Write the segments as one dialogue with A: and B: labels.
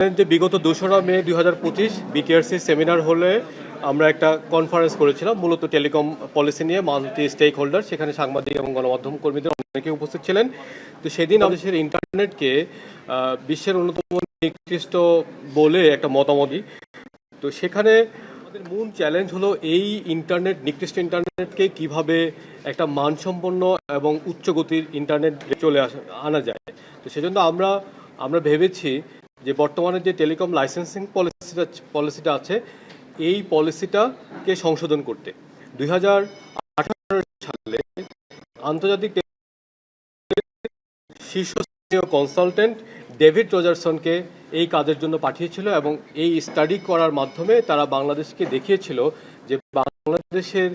A: যে বিগত দোসরা মে দুই হাজার পঁচিশ বিটিআরসি সেমিনার হলে আমরা একটা কনফারেন্স করেছিলাম, মূলত টেলিকম পলিসি নিয়ে মাল্টি স্টেক হোল্ডার সেখানে সাংবাদিক এবং গণমাধ্যম কর্মীদের অনেকে উপস্থিত ছিলেন তো সেদিন আমাদের ইন্টারনেটকে বিশ্বের অন্যতম নিকৃষ্ট বলে একটা মতামত দিই। তো সেখানে আমাদের মূল চ্যালেঞ্জ হলো এই ইন্টারনেট নিকৃষ্ট ইন্টারনেটকে কীভাবে একটা মানসম্পন্ন এবং উচ্চ গতির ইন্টারনেট চলে আসা, আনা যায় তো সেজন্য আমরা আমরা ভেবেছি যে বর্তমানে যে টেলিকম লাইসেন্সিং পলিসিটা পলিসিটা আছে, এই পলিসিটাকে সংশোধন করতে। দুই হাজার আঠারো সালে আন্তর্জাতিক শীর্ষস্থানীয় কনসালটেন্ট ডেভিড রজারসনকে এই কাজের জন্য পাঠিয়েছিল এবং এই স্টাডি করার মাধ্যমে তারা বাংলাদেশকে দেখিয়েছিল যে বাংলাদেশের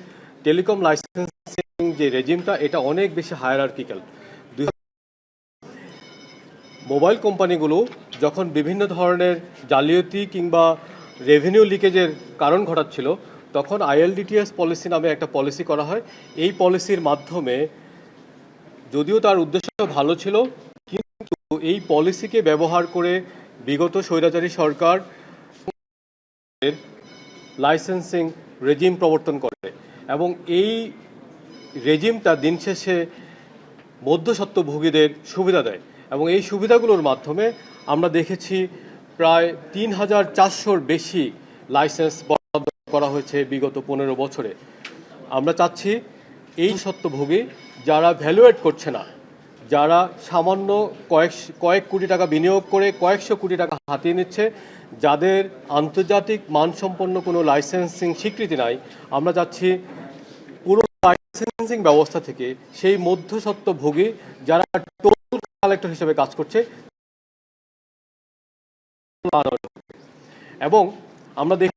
A: টেলিকম লাইসেন্সিং যে রেজিমটা এটা অনেক বেশি হায়ারার্কিক্যাল মোবাইল কোম্পানিগুলো যখন বিভিন্ন ধরনের জালিয়াতি কিংবা রেভিনিউ লিকেজের কারণ ঘটাচ্ছিল, তখন আইএলডিটিএস পলিসি নামে একটা পলিসি করা হয়। এই পলিসির মাধ্যমে যদিও তার উদ্দেশ্য ভালো ছিল, কিন্তু এই পলিসিকে ব্যবহার করে বিগত স্বৈরাচারী সরকার লাইসেন্সিং রেজিম প্রবর্তন করে এবং এই রেজিমটা দিন শেষে মধ্যস্বত্বভোগীদের সুবিধা দেয়। এবং এই সুবিধাগুলোর মাধ্যমে আমরা দেখেছি প্রায় তিন হাজার চারশোর বেশি লাইসেন্স বরাদ্দ করা হয়েছে বিগত পনেরো বছরে। আমরা চাচ্ছি এই সত্যভোগী যারা ভ্যালুয়েট করছে না, যারা সামান্য কয়েক কয়েক কোটি টাকা বিনিয়োগ করে কয়েকশো কোটি টাকা হাতিয়ে নিচ্ছে, যাদের আন্তর্জাতিক মানসম্পন্ন কোনো লাইসেন্সিং স্বীকৃতি নাই, আমরা চাচ্ছি পুরো লাইসেন্সিং ব্যবস্থা থেকে সেই মধ্যস্বত্বভোগী যারা কালেক্টর হিসেবে কাজ করছে। এবং আমরা দেখি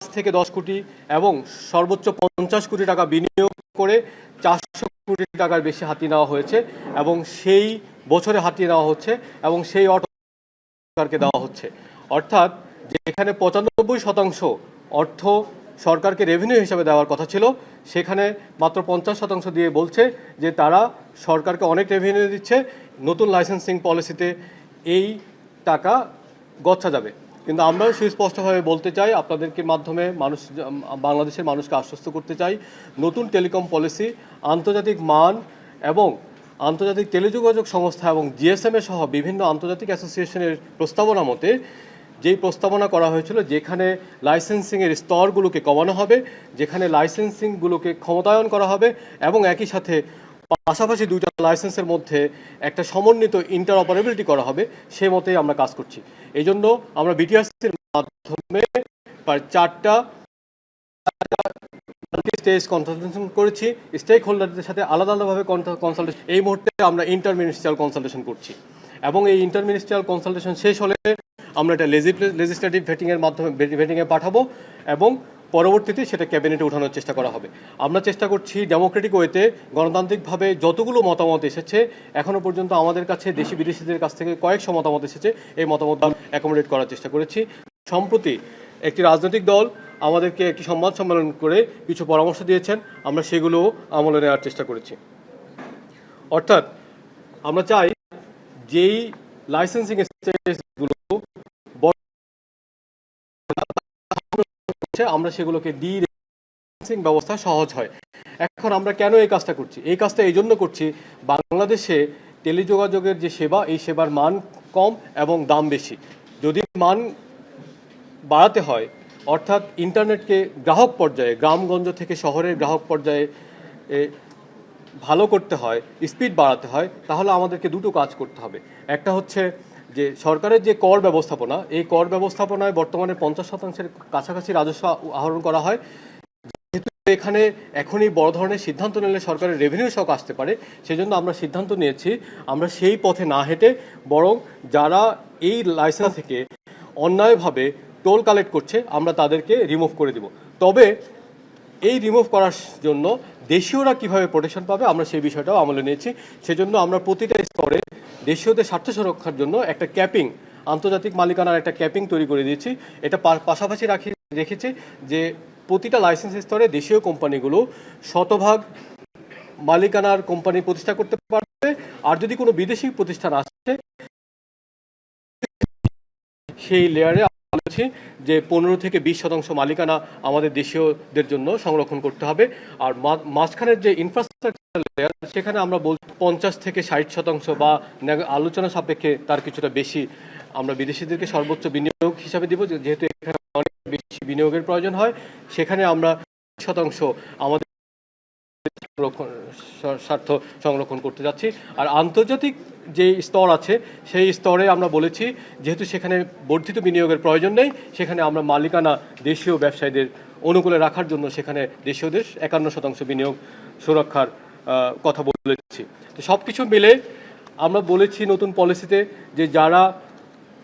A: পাঁচ থেকে দশ কোটি এবং সর্বোচ্চ পঞ্চাশ কোটি টাকা বিনিয়োগ করে চারশো কোটি টাকার বেশি হাতিয়ে নেওয়া হয়েছে এবং সেই বছরে হাতিয়ে নেওয়া হচ্ছে এবং সেই অর্থ সরকারকে দেওয়া হচ্ছে। অর্থাৎ যেখানে পঁচানব্বই শতাংশ অর্থ সরকারকে রেভিনিউ হিসাবে দেওয়ার কথা ছিল। সেখানে মাত্র পঞ্চাশ শতাংশ দিয়ে বলছে যে তারা সরকারকে অনেক রেভিনিউ দিচ্ছে, নতুন লাইসেন্সিং পলিসিতে এই টাকা গচ্ছা যাবে। কিন্তু আমরাও সুস্পষ্টভাবে বলতে চাই, আপনাদেরকে মাধ্যমে মানুষ, বাংলাদেশের মানুষকে আশ্বস্ত করতে চাই, নতুন টেলিকম পলিসি আন্তর্জাতিক মান এবং আন্তর্জাতিক টেলিযোগাযোগ সংস্থা এবং জিএসএম সহ বিভিন্ন আন্তর্জাতিক অ্যাসোসিয়েশনের প্রস্তাবনা মতে যেই প্রস্তাবনা করা হয়েছিল যেখানে লাইসেন্সিংয়ের স্তরগুলোকে কমানো হবে, যেখানে লাইসেন্সিংগুলোকে ক্ষমতায়ন করা হবে এবং একই সাথে পাশাপাশি দুইটা লাইসেন্সের মধ্যে একটা সমন্বিত ইন্টার অপারেবিলিটি করা হবে, সে মতেই আমরা কাজ করছি। এই জন্য আমরা বিটিআরসির মাধ্যমে প্রায় চারটা স্টেজ কনসালটেশন করেছি স্টেক হোল্ডারদের সাথে আলাদা আলাদাভাবে কনসালটেশন এই মুহূর্তে আমরা ইন্টার মিনিস্ট্রিয়াল কনসালটেশন করছি। এবং এই ইন্টার মিনিস্ট্রিয়াল কনসালটেশন শেষ হলে আমরা এটা লেজিসলেটিভ ভেটিংয়ের মাধ্যমে ভেটিংয়ে পাঠাবো এবং পরবর্তীতে সেটা ক্যাবিনেটে উঠানোর চেষ্টা করা হবে। আমরা চেষ্টা করছি ডেমোক্রেটিক ওয়েতে গণতান্ত্রিকভাবে যতগুলো মতামত এসেছে, এখনও পর্যন্ত আমাদের কাছে দেশি বিদেশিদের কাছ থেকে কয়েকশো মতামত এসেছে, এই মতামত অ্যাকোমোডেট করার চেষ্টা করেছি। সম্প্রতি একটি রাজনৈতিক দল আমাদেরকে একটি সংবাদ সম্মেলন করে কিছু পরামর্শ দিয়েছেন, আমরা সেগুলোও আমলে নেওয়ার চেষ্টা করেছি। অর্থাৎ আমরা চাই যেই লাইসেন্সিং স্টেজগুলো আমরা সেগুলোকে লাইসেন্সিং ব্যবস্থা সহজ হয়। এখন আমরা কেন এই কাজটা করছি? এই কাজটা এই জন্য করছি, বাংলাদেশে টেলিযোগাযোগের যে সেবা, এই সেবার মান কম এবং দাম বেশি। যদি মান বাড়াতে হয়, অর্থাৎ ইন্টারনেটকে গ্রাহক পর্যায়ে, গ্রামগঞ্জ থেকে শহরের গ্রাহক পর্যায়ে ভালো করতে হয়, স্পিড বাড়াতে হয়, তাহলে আমাদেরকে দুটো কাজ করতে হবে। একটা হচ্ছে যে সরকারের যে কর ব্যবস্থাপনা, এই কর ব্যবস্থাপনায় বর্তমানে পঞ্চাশ শতাংশের কাছাকাছি রাজস্ব আহরণ করা হয়। যেহেতু এখানে এখনই বড় ধরনের সিদ্ধান্ত নিলে সরকারের রেভিনিউ শক আসতে পারে, সেজন্য আমরা সিদ্ধান্ত নিয়েছি আমরা সেই পথে না হেঁটে বরং যারা এই লাইসেন্স থেকে অন্যায়ভাবে টোল কালেক্ট করছে, আমরা তাদেরকে রিমুভ করে দিব। তবে এই রিমুভ করার জন্য দেশীয়রা কীভাবে প্রোটেকশন পাবে, আমরা সেই বিষয়টাও আমলে নিয়েছি। সেজন্য আমরা প্রতিটা স্তরে দেশীয়দের স্বার্থ সুরক্ষার জন্য একটা ক্যাপিং আন্তর্জাতিক মালিকানার একটা ক্যাপিং তৈরি করে দিয়েছি। এটা পাশাপাশি রাখি রেখেছি যে প্রতিটা লাইসেন্স স্তরে দেশীয় কোম্পানিগুলো শতভাগ মালিকানার কোম্পানি প্রতিষ্ঠা করতে পারবে। আর যদি কোনো বিদেশি প্রতিষ্ঠান আসে, সেই লেয়ারে বলেছি যে পনেরো থেকে বিশ শতাংশ মালিকানা আমাদের দেশীয়দের জন্য সংরক্ষণ করতে হবে। আর মাঝখানের যে ইনফ্রাস্ট্রাকচার লেয়ার সেখানে আমরা বল পঞ্চাশ থেকে ষাট শতাংশ বা আলোচনা সাপেক্ষে তার কিছুটা বেশি আমরা বিদেশিদেরকে সর্বোচ্চ বিনিয়োগ হিসাবে দিব যেহেতু এখানে অনেক বেশি বিনিয়োগের প্রয়োজন হয়। সেখানে আমরা শতাংশ আমাদের স্বার্থ সংরক্ষণ করতে যাচ্ছি। আর আন্তর্জাতিক যে স্তর আছে, সেই স্তরে আমরা বলেছি, যেহেতু সেখানে বর্ধিত বিনিয়োগের প্রয়োজন নেই, সেখানে আমরা মালিকানা দেশীয় ব্যবসায়ীদের অনুকূলে রাখার জন্য সেখানে দেশীয়দের একান্ন শতাংশ বিনিয়োগ সুরক্ষার কথা বলেছি। তো সব কিছু মিলে আমরা বলেছি নতুন পলিসিতে যে যারা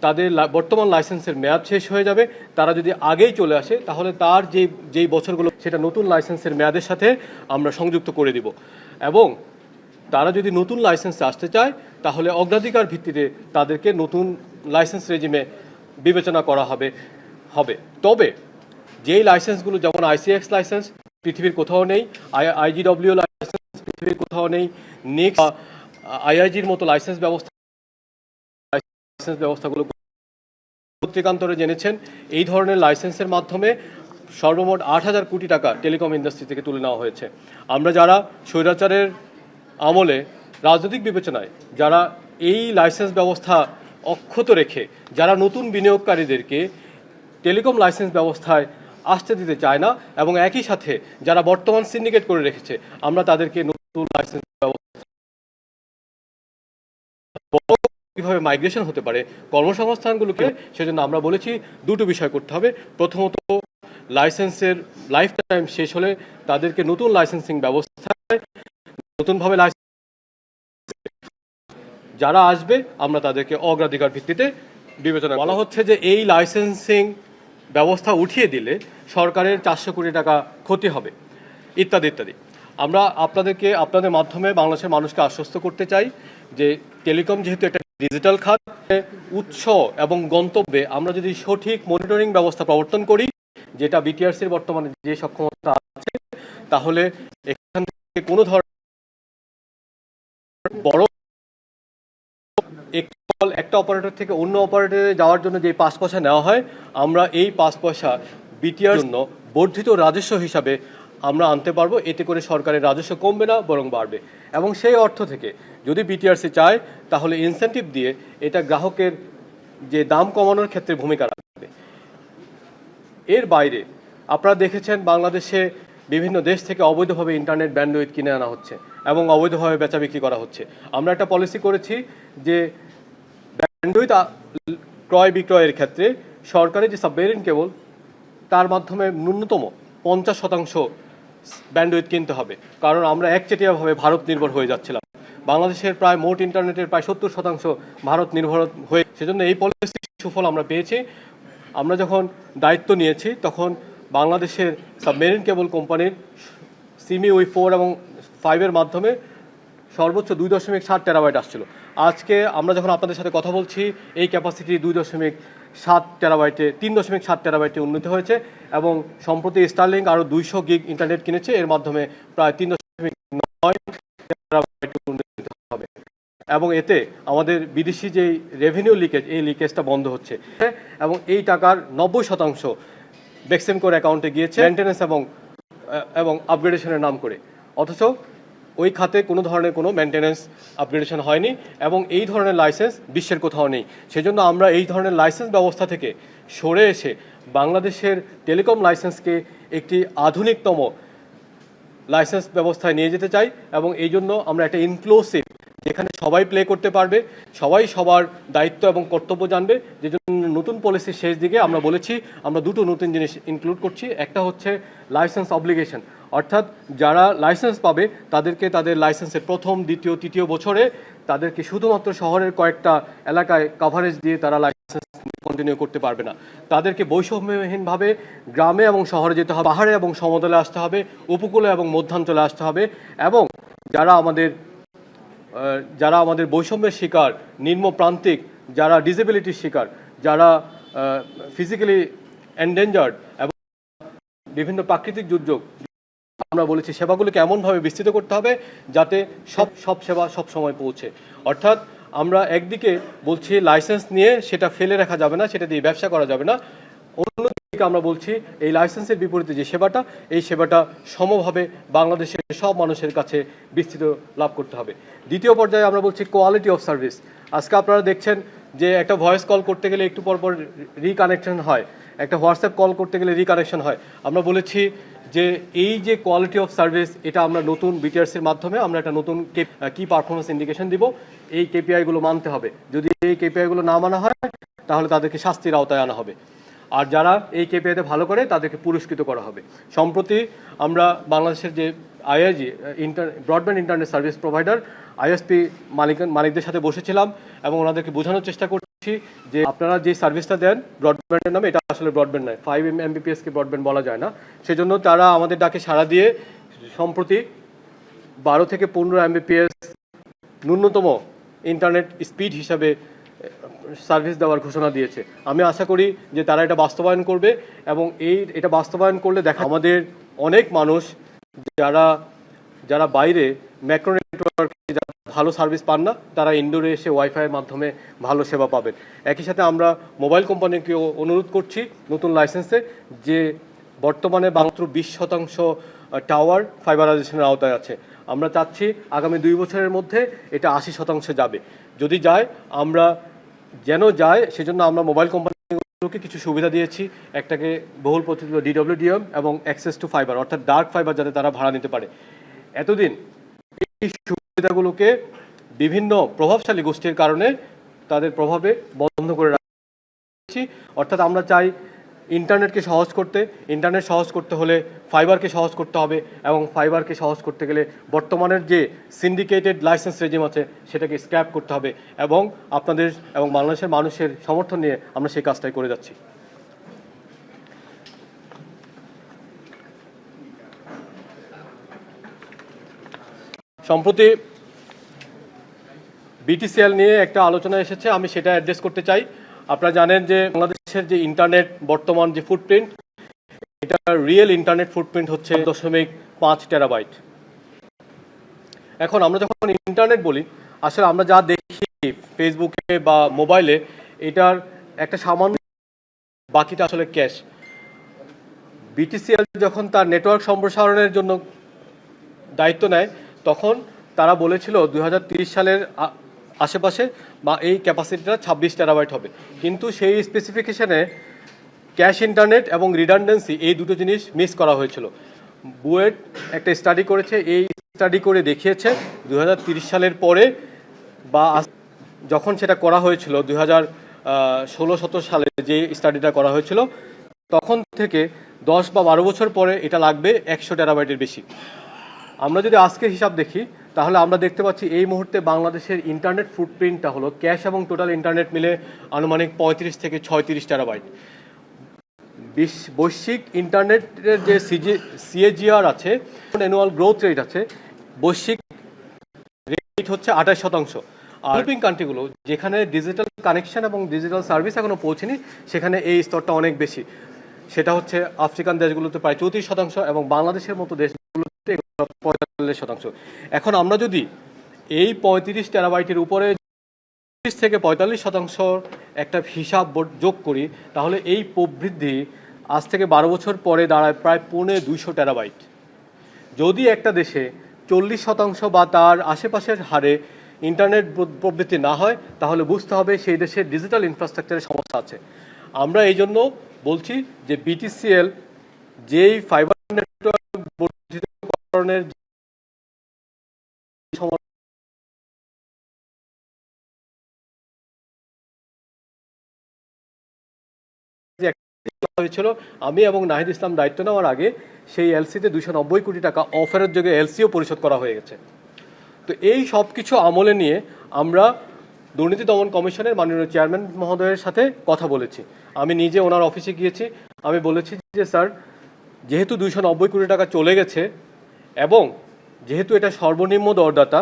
A: তাদের বর্তমান লাইসেন্সের মেয়াদ শেষ হয়ে যাবে। তারা যদি আগেই চলে আসে, তাহলে তার যে, যেই বছরগুলো, সেটা নতুন লাইসেন্সের মেয়াদের সাথে আমরা সংযুক্ত করে দিব। এবং তারা যদি নতুন লাইসেন্সে আসতে চায়, তাহলে অগ্রাধিকার ভিত্তিতে তাদেরকে নতুন লাইসেন্স রেজিমে বিবেচনা করা হবে হবে। তবে যেই লাইসেন্সগুলো, যেমন আইসিএক্স লাইসেন্স, পৃথিবীর কোথাও নেই আইজিডব্লিউ লাইসেন্স, পৃথিবীর কোথাও নেই, নেক্সট আইআইজির মতো লাইসেন্স ব্যবস্থা লাইসেন্স ব্যবস্থাগুলো পত্রিকান্তরে জেনেছেন। এই ধরনের লাইসেন্সের মাধ্যমে সর্বমোট আট হাজার কোটি টাকা টেলিকম ইন্ডাস্ট্রি থেকে তুলে নেওয়া হয়েছে। আমরা যারা স্বৈরাচারের আমলে রাজনৈতিক বিবেচনায়, যারা এই লাইসেন্স ব্যবস্থা অক্ষত রেখে, যারা নতুন বিনিয়োগকারীদেরকে টেলিকম লাইসেন্স ব্যবস্থায় আসতে দিতে চায় না, এবং একই সাথে যারা বর্তমান সিন্ডিকেট করে রেখেছে, আমরা তাদেরকে নতুন লাইসেন্স ব্যবস্থা কীভাবে মাইগ্রেশন হতে পারে কর্মসংস্থানগুলোকে সেজন্য আমরা বলেছি দুটো বিষয় করতে হবে। প্রথমত লাইসেন্সের লাইফ টাইম শেষ হলে তাদেরকে নতুন লাইসেন্সিং ব্যবস্থায় নতুনভাবে লাইসেন্স যারা আসবে আমরা তাদেরকে অগ্রাধিকার ভিত্তিতে বিবেচনা বলা হচ্ছে যে এই লাইসেন্সিং ব্যবস্থা উঠিয়ে দিলে সরকারের চারশো কোটি টাকা ক্ষতি হবে ইত্যাদি ইত্যাদি। আমরা আপনাদেরকে আপনাদের মাধ্যমে বাংলাদেশের মানুষকে আশ্বস্ত করতে চাই যে টেলিকম যেহেতু একটা ডিজিটাল খাত উৎস এবং গন্তব্যে আমরা যদি সঠিক মনিটরিং ব্যবস্থা প্রবর্তন করি, যেটা বিটিআরসির বর্তমানে যে সক্ষমতা আছে, তাহলে এখান থেকে কোনো ধরনের বড় একটি অপারেটর থেকে অন্য অপারেটরে যাওয়ার জন্য যে পাঁচ পয়সা নেওয়া হয়, আমরা এই পাঁচ পয়সা বিটিআর জন্য বর্ধিত রাজস্ব হিসাবে আমরা আনতে পারব, এতে করে সরকারের রাজস্ব কমবে না, বরং বাড়বে। এবং সেই অর্থ থেকে যদি বিটিআরসি চায়, তাহলে ইনসেন্টিভ দিয়ে এটা গ্রাহকের যে দাম কমানোর ক্ষেত্রে ভূমিকা রাখবে। এর বাইরে আপনারা দেখেছেন বাংলাদেশে বিভিন্ন দেশ থেকে অবৈধভাবে ইন্টারনেট ব্যান্ডউইথ কিনে আনা হচ্ছে এবং অবৈধভাবে বেচা বিক্রি করা হচ্ছে। আমরা একটা পলিসি করেছি যে ব্যান্ডউইথ ক্রয় বিক্রয়ের ক্ষেত্রে সরকারি যে সাবমেরিন কেবল তার মাধ্যমে ন্যূনতম পঞ্চাশ শতাংশ ব্যান্ডউইথ কিনতে হবে। কারণ আমরা একচেটিয়াভাবে ভারত নির্ভর হয়ে যাচ্ছিলাম। বাংলাদেশের প্রায় মোট ইন্টারনেটের প্রায় সত্তর শতাংশ ভারত নির্ভর হয়ে সেজন্য এই পলিসির সুফল আমরা পেয়েছি। আমরা যখন দায়িত্ব নিয়েছি, তখন বাংলাদেশের সাবমেরিন কেবল কোম্পানির সিমি উই ফোর এবং ফাইভের মাধ্যমে সর্বোচ্চ দুই দশমিক সাত টেরাবাইট আসছিল। আজকে আমরা যখন আপনাদের সাথে কথা বলছি, এই ক্যাপাসিটি দুই দশমিক সাত টেরাবাইটে, তিন দশমিক সাত টেরাবাইটে উন্নীত হয়েছে এবং সম্প্রতি স্টারলিংক আরও দুইশো গিগ ইন্টারনেট কিনেছে। এর মাধ্যমে প্রায় তিন দশমিক নয় উন্নীত হবে। এবং এতে আমাদের বিদেশি যে রেভিনিউ লিকেজ এই লিকেজটা বন্ধ হচ্ছে। এবং এই টাকার নব্বই শতাংশ বেক্সেমকোর অ্যাকাউন্টে গিয়েছে। মেনটেন্যান্স এবং এবং আপগ্রেডেশনের নাম করে। অথচ ওই খাতে কোনো ধরনের কোনো মেনটেন্যান্স আপগ্রেডেশন হয়নি এবং এই ধরনের লাইসেন্স বিশ্বের কোথাও নেই। সেজন্য আমরা এই ধরনের লাইসেন্স ব্যবস্থা থেকে সরে এসে বাংলাদেশের টেলিকম লাইসেন্সকে একটি আধুনিকতম লাইসেন্স ব্যবস্থায় নিয়ে যেতে চাই এবং এই জন্য আমরা একটা ইনক্লুসিভ যেখানে সবাই প্লে করতে পারবে, সবাই সবার দায়িত্ব এবং কর্তব্য জানবে যে জন্য নতুন পলিসির শেষ দিকে আমরা বলেছি, আমরা দুটো নতুন জিনিস ইনক্লুড করছি। একটা হচ্ছে লাইসেন্স অব্লিগেশন অর্থাৎ যারা লাইসেন্স পাবে, তাদেরকে তাদের লাইসেন্সের প্রথম, দ্বিতীয়, তৃতীয় বছরে তাদেরকে শুধুমাত্র শহরের কয়েকটা এলাকায় কাভারেজ দিয়ে তারা লাইসেন্স কন্টিনিউ করতে পারবে না। তাদেরকে বৈষম্যহীনভাবে গ্রামে এবং শহরে যেতে হবে, পাহাড়ে এবং সমতলে আসতে হবে, উপকূলে এবং মধ্যাঞ্চলে আসতে হবে এবং যারা আমাদের যারা আমাদের বৈষম্যের শিকার, নিম্ন প্রান্তিক, যারা ডিসেবিলিটির শিকার যারা ফিজিক্যালি এন্ডেঞ্জার্ড এবং বিভিন্ন প্রাকৃতিক দুর্যোগ, আমরা বলেছি সেবাগুলোকে এমনভাবে বিস্তৃত করতে হবে যাতে সব সব সেবা সব সময় পৌঁছে। অর্থাৎ আমরা একদিকে বলছি লাইসেন্স নিয়ে সেটা ফেলে রাখা যাবে না, সেটা দিয়ে ব্যবসা করা যাবে না। অন্যদিকে আমরা বলছি এই লাইসেন্সের বিপরীতে যে সেবাটা, এই সেবাটা সমভাবে বাংলাদেশের সব মানুষের কাছে বিস্তৃত লাভ করতে হবে। দ্বিতীয় পর্যায়ে আমরা বলছি কোয়ালিটি অফ সার্ভিস আজকে আপনারা দেখছেন যে একটা ভয়েস কল করতে গেলে একটু পর পর রিকানেকশন হয়, একটা হোয়াটসঅ্যাপ কল করতে গেলে রিকানেকশন হয়। আমরা বলেছি যে এই যে কোয়ালিটি অফ সার্ভিস এটা আমরা নতুন বিটিআরসির মাধ্যমে আমরা একটা নতুন কি পারফরমেন্স ইন্ডিকেশন দিব। এই কেপিআইগুলো মানতে হবে। যদি এই কেপিআইগুলো না মানা হয়, তাহলে তাদেরকে শাস্তির আওতায় আনা হবে। আর যারা এই কেপিআইতে ভালো করে, তাদেরকে পুরস্কৃত করা হবে। সম্প্রতি আমরা বাংলাদেশের যে IIG inter broadband internet service provider ISP মালিক মালিকদের সাথে বসেছিলাম এবং ওনাদেরকে বোঝানোর চেষ্টা করছি যে আপনারা যে সার্ভিসটা দেন ব্রডব্যান্ডের নামে, এটা আসলে ব্রডব্যান্ড নয়। ফাইভ এম এমবিপিএসকে ব্রডব্যান্ড বলা যায় না। সেজন্য তারা আমাদের ডাকে সাড়া দিয়ে সম্প্রতি বারো থেকে পনেরো এমবিপিএস ন্যূনতম ইন্টারনেট স্পিড হিসাবে সার্ভিস দেওয়ার ঘোষণা দিয়েছে। আমি আশা করি যে তারা এটা বাস্তবায়ন করবে এবং এই এটা বাস্তবায়ন করলে দেখা আমাদের অনেক মানুষ যারা যারা বাইরে ম্যাক্রো ভালো সার্ভিস পান না, তারা ইনডোরে এসে ওয়াইফাইয়ের মাধ্যমে ভালো সেবা পাবেন। একই সাথে আমরা মোবাইল কোম্পানিকেও অনুরোধ করছি নতুন লাইসেন্সে যে বর্তমানে মাত্র বিশ শতাংশ টাওয়ার ফাইবারাইজেশনের আওতায় আছে। আমরা চাচ্ছি আগামী দুই বছরের মধ্যে এটা আশি শতাংশে যাবে। যদি যায়, আমরা যেন যায়, সেজন্য আমরা মোবাইল কোম্পানিগুলোকে কিছু সুবিধা দিয়েছি। একটাকে বহুল প্রচলিত ডিডব্লিউডিএম এবং অ্যাক্সেস টু ফাইবার অর্থাৎ ডার্ক ফাইবার যাতে তারা ভাড়া নিতে পারে। এতদিন এই সুবিধাগুলোকে বিভিন্ন প্রভাবশালী গোষ্ঠীর কারণে তাদের প্রভাবে বন্ধ করে রাখছি অর্থাৎ আমরা চাই ইন্টারনেটকে সহজ করতে, ইন্টারনেট সহজ করতে হলে ফাইবারকে সহজ করতে হবে এবং ফাইবারকে সহজ করতে গেলে বর্তমানের যে সিন্ডিকেটেড লাইসেন্স রেজিম আছে, সেটাকে স্ক্র্যাপ করতে হবে এবং আপনাদের এবং বাংলাদেশের মানুষের সমর্থন নিয়ে আমরা সেই কাজটাই করে যাচ্ছি। সম্প্রতি বিটিসিএল নিয়ে একটা আলোচনা এসেছে, আমি সেটা অ্যাড্রেস করতে চাই। আপনারা জানেন যে বাংলাদেশের যে ইন্টারনেট বর্তমান যে ফুটপ্রিন্ট এটা রিয়েল ইন্টারনেট ফুটপ্রিন্ট হচ্ছে দশমিক পাঁচ টেরাবাইট এখন আমরা যখন ইন্টারনেট বলি, আসলে আমরা যা দেখি ফেসবুকে বা মোবাইলে এটার একটা সামান্য বাকিটা আসলে ক্যাশ বিটিসিএল যখন তার নেটওয়ার্ক সম্প্রসারণের জন্য দায়িত্ব নেয় তখন তারা বলেছিল দুই সালের আশেপাশে বা এই ক্যাপাসিটিটা ছাব্বিশ টেরাবাইট হবে। কিন্তু সেই স্পেসিফিকেশনে ক্যাশ ইন্টারনেট এবং রিডান্ডেন্সি এই দুটো জিনিস মিস করা হয়েছিল। বুয়েট একটা স্টাডি করেছে, এই স্টাডি করে দেখিয়েছে দুই সালের পরে বা যখন সেটা করা হয়েছিল দুই হাজার ষোলো সতেরো সালে যে স্টাডিটা করা হয়েছিল, তখন থেকে দশ বা বারো বছর পরে এটা লাগবে একশো টেরাবাইটের বেশি। আমরা যদি আজকের হিসাব দেখি, তাহলে আমরা দেখতে পাচ্ছি এই মুহূর্তে বাংলাদেশের ইন্টারনেট ফুটপ্রিন্টটা হলো ক্যাশ এবং টোটাল ইন্টারনেট মিলে আনুমানিক পঁয়ত্রিশ থেকে ছয়ত্রিশ টেরাবাইট বিশ- বৈশ্বিক ইন্টারনেটের যে সিজি সিএজিআর আছে অ্যানুয়াল গ্রোথ রেট আছে, বৈশ্বিক রেট হচ্ছে আঠাশ শতাংশ। ডেভেলপিং কান্ট্রিগুলো যেখানে ডিজিটাল কানেকশন এবং ডিজিটাল সার্ভিস এখনও পৌঁছেনি, সেখানে এই স্তরটা অনেক বেশি। সেটা হচ্ছে আফ্রিকান দেশগুলোতে প্রায় চৌত্রিশ শতাংশ এবং বাংলাদেশের মতো দেশগুলোতে পঁয়তাল্লিশ শতাংশ। এখন আমরা যদি এই পঁয়ত্রিশ টেরাবাইটের উপরে ত্রিশ থেকে পঁয়তাল্লিশ শতাংশ একটা হিসাব যোগ করি, তাহলে এই প্রবৃদ্ধি আজ থেকে বারো বছর পরে দাঁড়ায় প্রায় পৌনে দুইশো টেরাবাইট। যদি একটা দেশে চল্লিশ শতাংশ বা তার আশেপাশের হারে ইন্টারনেট প্রবৃত্তি না হয়, তাহলে বুঝতে হবে সেই দেশে ডিজিটাল ইনফ্রাস্ট্রাকচারের সমস্যা আছে। আমরা এই জন্য বলছি যে বিটিসিএল যেই ফাইবার নেটওয়ার্ক সম- হয়েছিল। আমি এবং নাহিদ ইসলাম দায়িত্ব নেওয়ার আগে সেই এলসিতে দুশো নব্বই কোটি টাকা অফারের যোগে এলসিও পরিশোধ করা হয়ে গেছে। তো এই সব কিছু আমলে নিয়ে আমরা দুর্নীতি দমন কমিশনের মাননীয় চেয়ারম্যান মহোদয়ের সাথে কথা বলেছি। আমি নিজে ওনার অফিসে গিয়েছি। আমি বলেছি যে, স্যার, যেহেতু দুইশো নব্বই কোটি টাকা চলে গেছে এবং যেহেতু এটা সর্বনিম্ন দরদাতা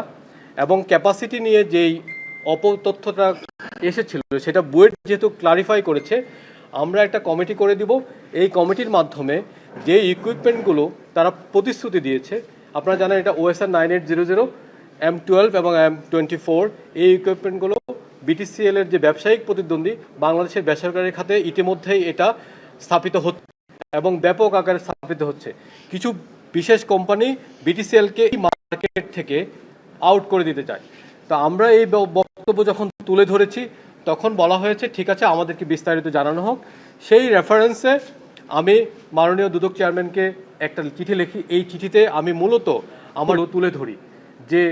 A: এবং ক্যাপাসিটি নিয়ে যেই অপতথ্যটা এসেছিল, সেটা বুয়েট যেহেতু ক্লারিফাই করেছে, আমরা একটা কমিটি করে দিব। এই কমিটির মাধ্যমে যে ইকুইপমেন্টগুলো তারা প্রতিশ্রুতি দিয়েছে, আপনারা জানেন এটা OSR nine eight zero zero M twelve এবং এম টোয়েন্টি ফোর এই ইকুইপমেন্টগুলো বিটিসিএল এর যে ব্যবসায়িক প্রতিদ্বন্দ্বী বাংলাদেশের বেসরকারি খাতে ইতিমধ্যেই এটা স্থাপিত হচ্ছে এবং ব্যাপক আকারে স্থাপিত হচ্ছে। কিছু বিশেষ কোম্পানি বিটিসিএলকে মার্কেট থেকে আউট করে দিতে চায়। তা আমরা এই বক্তব্য যখন তুলে ধরেছি, তখন বলা হয়েছে, ঠিক আছে, আমাদেরকে বিস্তারিত জানানো হোক। সেই রেফারেন্সে আমি মাননীয় দুদক চেয়ারম্যানকে একটা চিঠি লিখি। এই চিঠিতে আমি মূলত আমার তুলে ধরি যে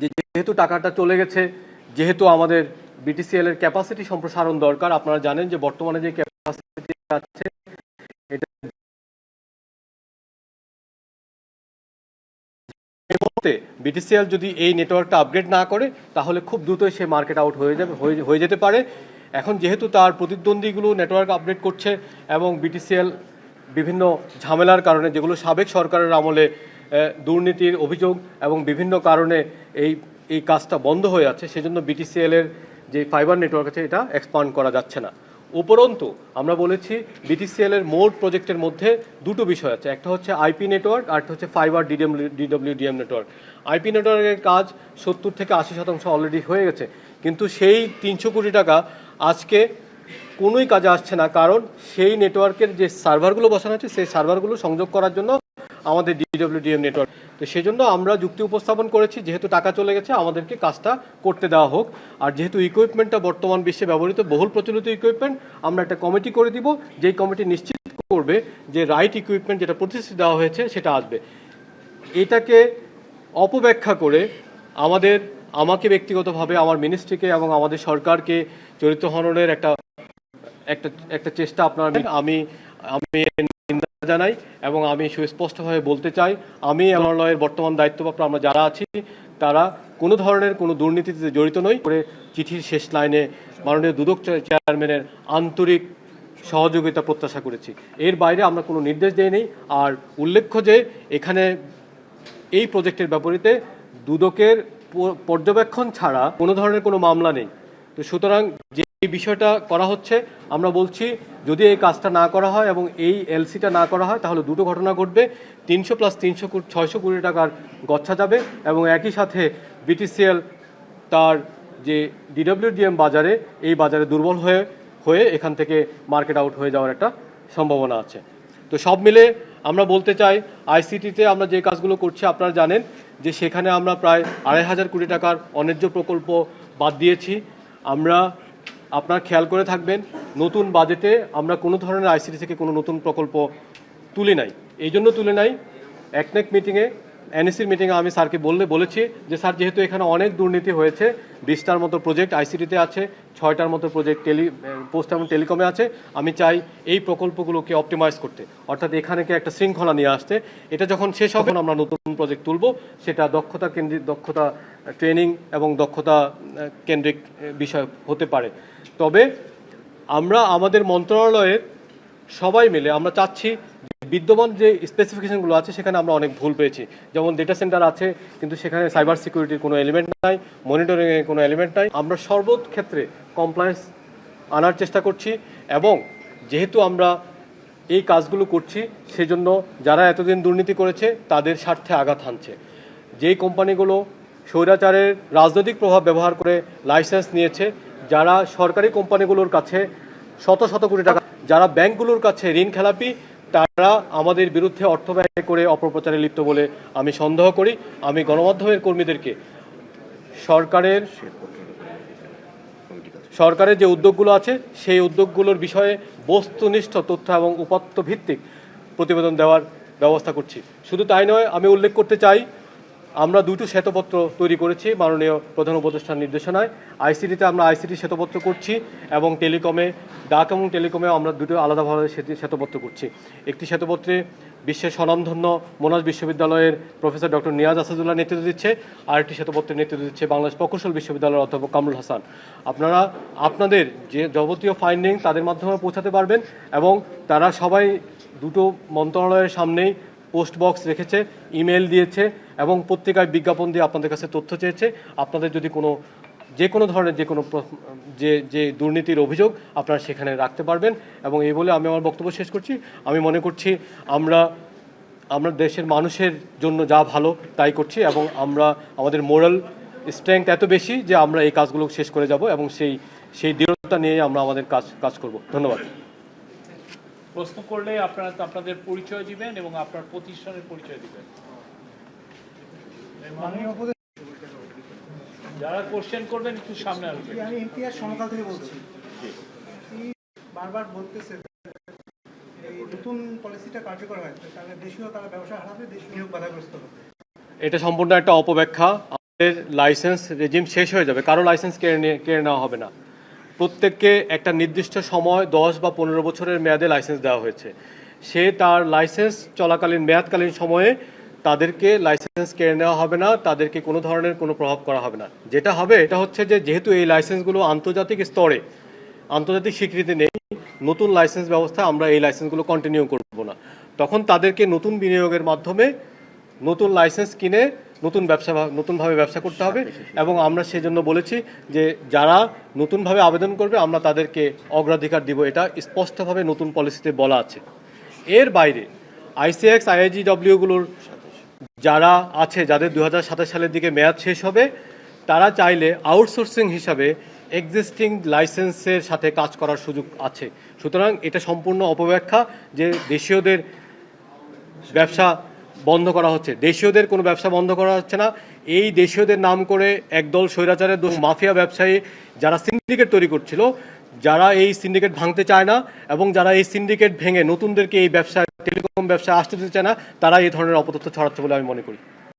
A: যেহেতু টাকাটা চলে গেছে, যেহেতু আমাদের বিটিসিএল এর ক্যাপাসিটি সম্প্রসারণ দরকার, আপনারা জানেন যে বর্তমানে যে ক্যাপাসিটি আছে মুহূর্তে বিটিসিএল যদি এই নেটওয়ার্কটা আপগ্রেড না করে, তাহলে খুব দ্রুতই সে মার্কেট আউট হয়ে যাবে, হয়ে- যেতে পারে। এখন যেহেতু তার প্রতিদ্বন্দ্বীগুলো নেটওয়ার্ক আপগ্রেড করছে এবং বিটিসিএল বিভিন্ন ঝামেলার কারণে, যেগুলো সাবেক সরকারের আমলে দুর্নীতির অভিযোগ এবং বিভিন্ন কারণে এই এই কাজটা বন্ধ হয়ে আছে সেজন্য বিটিসিএল এর যে ফাইবার নেটওয়ার্ক আছে, এটা এক্সপান্ড করা যাচ্ছে না। উপরন্তু, আমরা বলেছি বিটিসিএল এর মোট প্রজেক্টের মধ্যে দুটো বিষয় আছে। একটা হচ্ছে আইপি নেটওয়ার্ক আর একটা হচ্ছে fibre DW DWDM network IP নেটওয়ার্কের কাজ সত্তর থেকে আশি শতাংশ অলরেডি হয়ে গেছে। কিন্তু সেই তিনশো কোটি টাকা আজকে কোনোই কাজে আসছে না। কারণ সেই নেটওয়ার্কের যে সার্ভারগুলো বসানো আছে সেই সার্ভারগুলো সংযোগ করার জন্য আমাদের ডিডব্লিউডিএম নেটওয়ার্ক তো সেই জন্য আমরা যুক্তি উপস্থাপন করেছি, যেহেতু টাকা চলে গেছে, আমাদেরকে কাজটা করতে দেওয়া হোক। আর যেহেতু ইকুইপমেন্টটা বর্তমান বিশ্বে ব্যবহৃত, বহুল প্রচলিত ইকুইপমেন্ট আমরা একটা কমিটি করে দিব, যেই কমিটি নিশ্চিত করবে যে রাইট ইকুইপমেন্ট যেটা প্রতিশ্রুতি দেওয়া হয়েছে, সেটা আসবে। এটাকে অপব্যাখ্যা করে আমাদের, আমাকে ব্যক্তিগতভাবে, আমার মিনিস্ট্রিকে এবং আমাদের সরকারকে চরিত্র হননের একটা একটা একটা চেষ্টা আপনার আমি আমি নিন্দা জানাই এবং আমি সুস্পষ্টভাবে বলতে চাই, আমি মন্ত্রণালয়ের বর্তমান দায়িত্বপ্রাপ্ত আমরা যারা আছি, তারা কোনো ধরনের কোনো দুর্নীতিতে জড়িত নই। করে চিঠির শেষ লাইনে মাননীয় দুদক চেয়ারম্যানের আন্তরিক সহযোগিতা প্রত্যাশা করেছি। এর বাইরে আমরা কোনো নির্দেশ দেইনি আর উল্লেখ্য যে, এখানে এই প্রজেক্টের বিপরীতে দুদকের পর্যবেক্ষণ ছাড়া কোনো ধরনের কোনো মামলা নেই। তো সুতরাং যে এই বিষয়টা করা হচ্ছে। আমরা বলছি, যদি এই কাজটা না করা হয় এবং এই এলসিটা না করা হয়, তাহলে দুটো ঘটনা ঘটবে। তিনশো প্লাস তিনশো ছয়শো কোটি টাকার গচ্ছা যাবে এবং একই সাথে বিটিসিএল তার যে ডিডব্লিউডিএম বাজারে, এই বাজারে দুর্বল হয়ে হয়ে এখান থেকে মার্কেট আউট হয়ে যাওয়ার একটা সম্ভাবনা আছে। তো সব মিলে আমরা বলতে চাই আইসিটিতে আমরা যে কাজগুলো করছি, আপনারা জানেন যে সেখানে আমরা প্রায় আড়াই হাজার কোটি টাকার অন্যায্য প্রকল্প বাদ দিয়েছি। আমরা আপনার খেয়াল করে থাকবেন, নতুন বাজেটে আমরা কোনো ধরনের আইসিটি থেকে কোনো নতুন প্রকল্প তুলি নাই। এই জন্য তুলে নাই। একনেক মিটিংয়ে এনএসির মিটিংয়ে আমি স্যারকে বললে বলেছি যে, স্যার, যেহেতু এখানে অনেক দুর্নীতি হয়েছে, বিশটার মতো প্রজেক্ট আইসিটিতে আছে, ছয়টার মতো প্রজেক্ট টেলি পোস্ট এবং টেলিকমে আছে, আমি চাই এই প্রকল্পগুলোকে অপটিমাইজ করতে। অর্থাৎ এখানেকে একটা শৃঙ্খলা নিয়ে আসতে। এটা যখন শেষ হবে আমরা নতুন প্রজেক্ট তুলব। সেটা দক্ষতা কেন্দ্রিক দক্ষতা ট্রেনিং এবং দক্ষতা কেন্দ্রিক বিষয় হতে পারে। তবে আমরা আমাদের মন্ত্রণালয়ের সবাই মিলে আমরা চাচ্ছি বিদ্যমান যে স্পেসিফিকেশনগুলো আছে সেখানে আমরা অনেক ভুল পেয়েছি। যেমন ডেটা সেন্টার আছে, কিন্তু সেখানে সাইবার সিকিউরিটির কোনো এলিমেন্ট নাই মনিটরিংয়ের কোনো এলিমেন্ট নাই। আমরা সর্বত ক্ষেত্রে কমপ্লায়েন্স আনার চেষ্টা করছি এবং যেহেতু আমরা এই কাজগুলো করছি, সেজন্য যারা এতদিন দুর্নীতি করেছে, তাদের স্বার্থে আঘাত হানছে। যেই কোম্পানিগুলো স্বৈরাচারের রাজনৈতিক প্রভাব ব্যবহার করে লাইসেন্স নিয়েছে, যারা সরকারি কোম্পানিগুলোর কাছে শত শত কোটি টাকা, যারা ব্যাংকগুলোর কাছে ঋণ খেলাপি, তারা আমাদের বিরুদ্ধে অর্থ ব্যয় করে অপপ্রচারে লিপ্ত বলে আমি সন্দেহ করি। আমি গণমাধ্যমের কর্মীদেরকে সরকারের সরকারের যে উদ্যোগগুলো আছে, সেই উদ্যোগগুলোর বিষয়ে বস্তুনিষ্ঠ তথ্য এবং উপাত্ত ভিত্তিক প্রতিবেদন দেওয়ার ব্যবস্থা করছি। শুধু তাই নয়, আমি উল্লেখ করতে চাই আমরা দুটো শ্বেতপত্র তৈরি করেছি মাননীয় প্রধান উপদেষ্টার নির্দেশনায়। আইসিটিতে আমরা আইসিটি শ্বেতপত্র করছি এবং টেলিকমে, ডাক এবং টেলিকমে আমরা দুটো আলাদাভাবে শ্বেত- শ্বেতপত্র করছি। একটি শ্বেতপত্রে বিশ্বের স্বনামধন্য মোনাজ বিশ্ববিদ্যালয়ের প্রফেসর ডক্টর নিয়াজ আসাদুল্লাহ নেতৃত্ব দিচ্ছে, আরেকটি শ্বেতপত্রের নেতৃত্ব দিচ্ছে বাংলাদেশ প্রকৌশল বিশ্ববিদ্যালয়ের অধ্যাপক কামরুল হাসান। আপনারা, আপনাদের যে যাবতীয় ফাইন্ডিং তাদের মাধ্যমে পৌঁছাতে পারবেন এবং তারা সবাই দুটো মন্ত্রণালয়ের সামনেই পোস্ট বক্স রেখেছে ইমেল দিয়েছে এবং পত্রিকায় বিজ্ঞাপন দিয়ে আপনাদের কাছে তথ্য চেয়েছে। আপনাদের যদি কোনো, যে কোনো ধরনের যে কোনো যে যে দুর্নীতির অভিযোগ আপনারা সেখানে রাখতে পারবেন এবং এই বলে আমি আমার বক্তব্য শেষ করছি। আমি মনে করছি আমরা আমরা দেশের মানুষের জন্য যা ভালো তাই করছি এবং আমরা, আমাদের মোরাল স্ট্রেংথ এত বেশি যে আমরা এই কাজগুলো শেষ করে যাব এবং সেই সেই দৃঢ়তা নিয়ে আমরা আমাদের কাজ কাজ করব। ধন্যবাদ।
B: প্রশ্ন করলে আপনারা আপনাদের পরিচয় দিবেন এবং আপনার প্রতিষ্ঠানের পরিচয় দিবেন। যারা কোশ্চেন করবেন একটু সামনে আসবেন।
C: আমি ইমতিয়াজ সমকাল থেকে বলছি। বারবার বলতেছে এই নতুন পলিসিটা কার্যকর হয় তাহলে দেশীয় তারা ব্যবসা হারাবে দেশীয় নিয়োগ বাধাগ্রস্ত হবে।
A: এটা সম্পূর্ণ একটা অপব্যাখ্যা। আমাদের লাইসেন্স রেজিম শেষ হয়ে যাবে। কারও লাইসেন্স কেড়ে নিয়ে কেড়ে নেওয়া হবে না। প্রত্যেককে একটা নির্দিষ্ট সময়, দশ বা পনেরো বছরের মেয়াদে লাইসেন্স দেওয়া হয়েছে। সে তার লাইসেন্স চলাকালীন, মেয়াদকালীন সময়ে তাদেরকে লাইসেন্স কেড়ে নেওয়া হবে না, তাদেরকে কোনো ধরনের কোনো প্রভাব করা হবে না। যেটা হবে, এটা হচ্ছে যে যেহেতু এই লাইসেন্সগুলো আন্তর্জাতিক স্তরে, আন্তর্জাতিক স্বীকৃতি নেই, নতুন লাইসেন্স ব্যবস্থা আমরা এই লাইসেন্সগুলো কন্টিনিউ করব না। তখন তাদেরকে নতুন বিনিয়োগের মাধ্যমে নতুন লাইসেন্স কিনে নতুন ব্যবসা নতুনভাবে ব্যবসা করতে হবে। এবং আমরা সেজন্য বলেছি যে যারা নতুনভাবে আবেদন করবে আমরা তাদেরকে অগ্রাধিকার দিব। এটা স্পষ্টভাবে নতুন পলিসিতে বলা আছে। এর বাইরে আইসিএক্স আইআইজিডব্লিউগুলোর যারা আছে যাদের দু হাজার সাতাশ সালের দিকে মেয়াদ শেষ হবে তারা চাইলে আউটসোর্সিং হিসাবে এক্সিস্টিং লাইসেন্সের সাথে কাজ করার সুযোগ আছে। সুতরাং এটা সম্পূর্ণ অপব্যাখ্যা যে দেশীয়দের ব্যবসা বন্ধ করা হচ্ছে। দেশীয়দের কোনো ব্যবসা বন্ধ করা হচ্ছে না। এই দেশীয়দের নাম করে একদল স্বৈরাচারের দোষ মাফিয়া ব্যবসায়ী যারা সিন্ডিকেট তৈরি করছিল, যারা এই সিন্ডিকেট ভাঙতে চায় না এবং যারা এই সিন্ডিকেট ভেঙে নতুনদেরকে এই ব্যবসা টেলিকম ব্যবসা আসতে দিতে চায় না, তারা এই ধরনের অপতথ্য ছড়াচ্ছে বলে আমি মনে করি।